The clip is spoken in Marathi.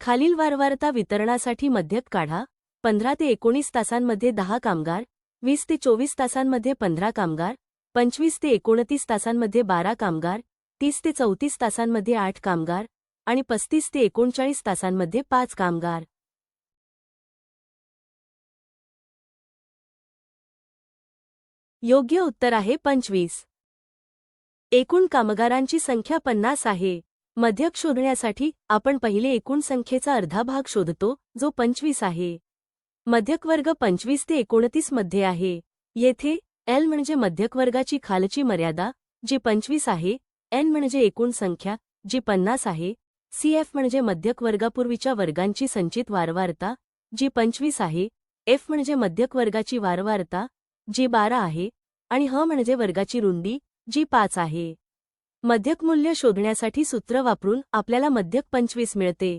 खालील वारंवारता वितरणासाठी मध्यक काढा पंधरा ते एकोणीस तासांमध्ये दहा कामगार वीस ते चोवीस तासांमध्ये पंधरा कामगार पंचवीस ते एकोणतीस तासांमध्ये बारा कामगार तीस ते चौतीस तासांमध्ये आठ कामगार आणि पस्तीस ते एकोणचाळीस तासांमध्ये पाच कामगार. योग्य उत्तर आहे पंचवीस. एकूण कामगारांची संख्या पन्नास आहे. मध्यक शोधण्यासाठी आपण पहिले एकूण संख्येचा अर्धा भाग शोधतो जो पंचवीस आहे. मध्यक वर्ग पंचवीस ते एकोणतीसमध्ये आहे. येथे एल म्हणजे मध्यक वर्गाची खालची मर्यादा जी पंचवीस आहे. एन म्हणजे एकूण संख्या जी पन्नास आहे. सी एफ म्हणजे मध्यक वर्गापूर्वीच्या वर्गांची संचित वारंवारता जी पंचवीस आहे. एफ म्हणजे मध्यक वर्गाची वारंवारता जी बारा आहे. आणि ह म्हणजे वर्गाची रुंदी जी पाच आहे. मध्यक मूल्य शोधण्यासाठी सूत्र वापरून आपल्याला मध्यक पंचवीस मिळते.